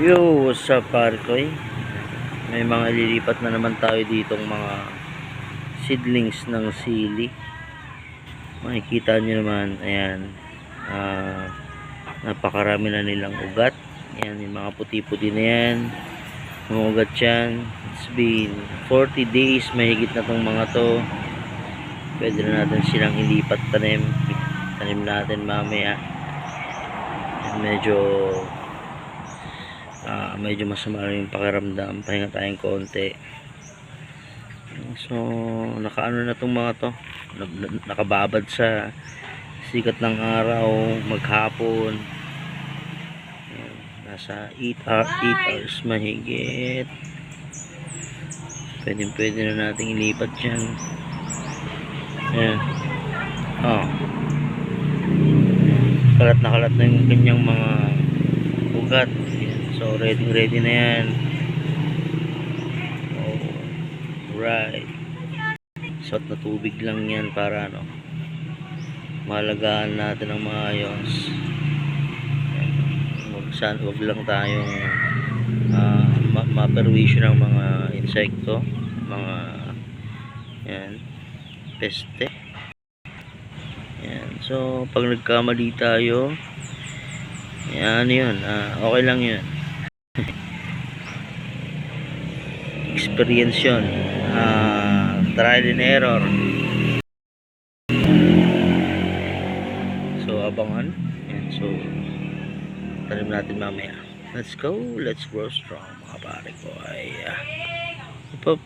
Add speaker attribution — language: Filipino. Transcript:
Speaker 1: Yo, what's up Parkoy? May mga ililipat na naman tayo ditong mga seedlings ng sili. Makikita nyo naman, ayan. ah, napakarami na nilang ugat. Ayan, yung mga puti-puti na yan. Mga ugat yan. It's been 40 days, mahigit na tong mga to. Pwede na natin silang ilipat tanim. Tanim natin mamaya. Medyo ah medyo masama rin yung pakiramdam. Pahinga tayong konti. So nakaano na tong mga to. Na- na- nakababad sa sikat ng araw maghapon. Nasa 8 hour, 8 hours mahigit. Pwede pwede na nating ilipat yan. Ayan. oh. Kalat na kalat na yung kanyang mga ugat. So ready ready na yan. Oh, right. Shot na tubig lang yan para ano malagaan natin ang mga ayos Ayan. wag, san, wag lang tayong uh, ma maperwisyo ng mga insekto mga yan peste. Yan. So pag nagkamali tayo yan ano yun ah, okay lang yun experience yun. Ah, trial and error. So abangan. Yan so tanim natin mamaya. Let's go. Let's grow strong mga pare ko. Ay ipap